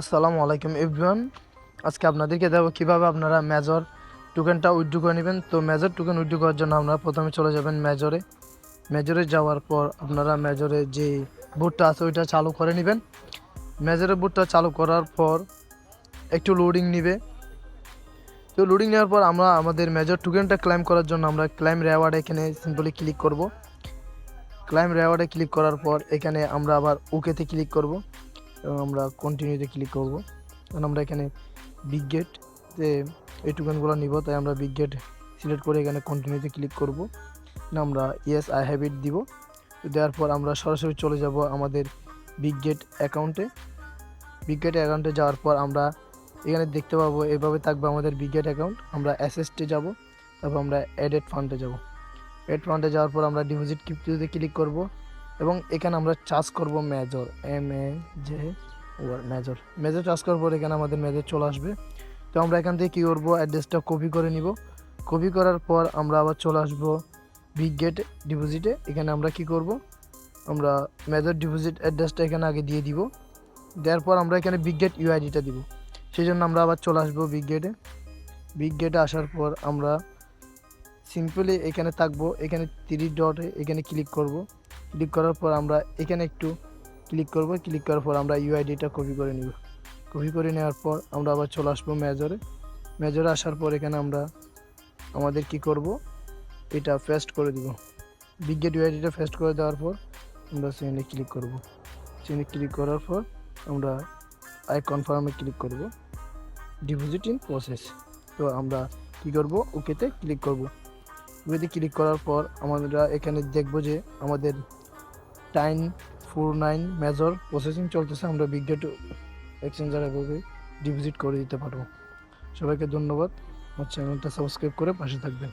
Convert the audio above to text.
আসসালামু আলাইকুম এভরিওয়ান। আজকে আপনাদেরকে দেবো কীভাবে আপনারা মেজর টোকেনটা উইথড্রু করে নেবেন। তো মেজর টোকেন উইথড্রু করার জন্য আপনারা প্রথমে চলে যাবেন মেজরে। মেজরে যাওয়ার পর আপনারা মেজরে যে বুটটা আছে ওইটা চালু করে নেবেন। মেজরের বুটটা চালু করার পর একটু লোডিং নিবে। তো লোডিং নেওয়ার পর আমরা আমাদের মেজর টোকেনটা ক্লাইম করার জন্য আমরা ক্লাইম রেওয়ার্ড এখানে সিম্পলি ক্লিক করব। ক্লাইম রেওয়ার্ডে ক্লিক করার পর এখানে আমরা আবার ওকেতে ক্লিক করব। এবং আমরা কন্টিনিউতে ক্লিক করব। কারণ আমরা এখানে বিগ গেট যে এই টোকেনগুলো নিব, তাই আমরা বিগ গেট সিলেক্ট করে এখানে কন্টিনিউতে ক্লিক করব। আমরা ইয়েস আই হ্যাভ ইট দিব। দেওয়ার পর আমরা সরাসরি চলে যাব আমাদের বিগ গেট অ্যাকাউন্টে বিগ গেট অ্যাকাউন্টে যাওয়ার পর আমরা এখানে দেখতে পাবো, এভাবে থাকবে আমাদের বিগ গেট অ্যাকাউন্ট আমরা অ্যাসেসটে যাব, তারপর আমরা অ্যাডেড ফান্ডে যাব। অ্যাড ফান্ডে যাওয়ার পর আমরা ডিপোজিট ক্রিপ্টোতে ক্লিক করব। এবং এখানে আমরা চার্জ করব major M A J major. Major charge করার পর এখানে আমাদের মেজর চলে আসবে। তো আমরা এখান থেকে কী করব? অ্যাড্রেসটা কপি করে নিব। কপি করার পর আমরা আবার চলে আসব বিগ গেট ডিপোজিটে এখানে আমরা কি করব? আমরা মেজর ডিপোজিট অ্যাড্রেসটা এখানে আগে দিয়ে দিব। দেওয়ার পর আমরা এখানে বিগ গেট ইউআইডিটা দিব। সেই জন্য আমরা আবার চলে আসব বিগ গেটে বিগ গেটে আসার পর আমরা সিম্পলি এখানে থাকব, এখানে থ্রি ডটে এখানে ক্লিক করব। ক্লিক করার পর আমরা এখানে একটু ক্লিক করব ক্লিক করার পর আমরা ইউআইডিটা কপি করে নিব। কপি করে নেওয়ার পর আমরা আবার চলে আসব মেজরে মেজরে আসার পর এখানে আমরা আমাদের কি করব? এটা ফেস্ট করে দিব। বিগেট ইউআইডিটা ফেস্ট করে দেওয়ার পর আমরা সেখানে ক্লিক করব। সেখানে ক্লিক করার পর আমরা আই কনফার্মে ক্লিক করব। ডিপোজিট ইন প্রসেস তো আমরা কি করব? ওকেতে ক্লিক করব। ওকেতে ক্লিক করার পর আমরা এখানে দেখব যে আমাদের time four nine major processing চলতেছে। আমরা বিগগেট এক্সচেঞ্জার এভাবে ডিপোজিট করে দিতে পারব। সবাইকে ধন্যবাদ। আমার চ্যানেলটা সাবস্ক্রাইব করে পাশে থাকবেন।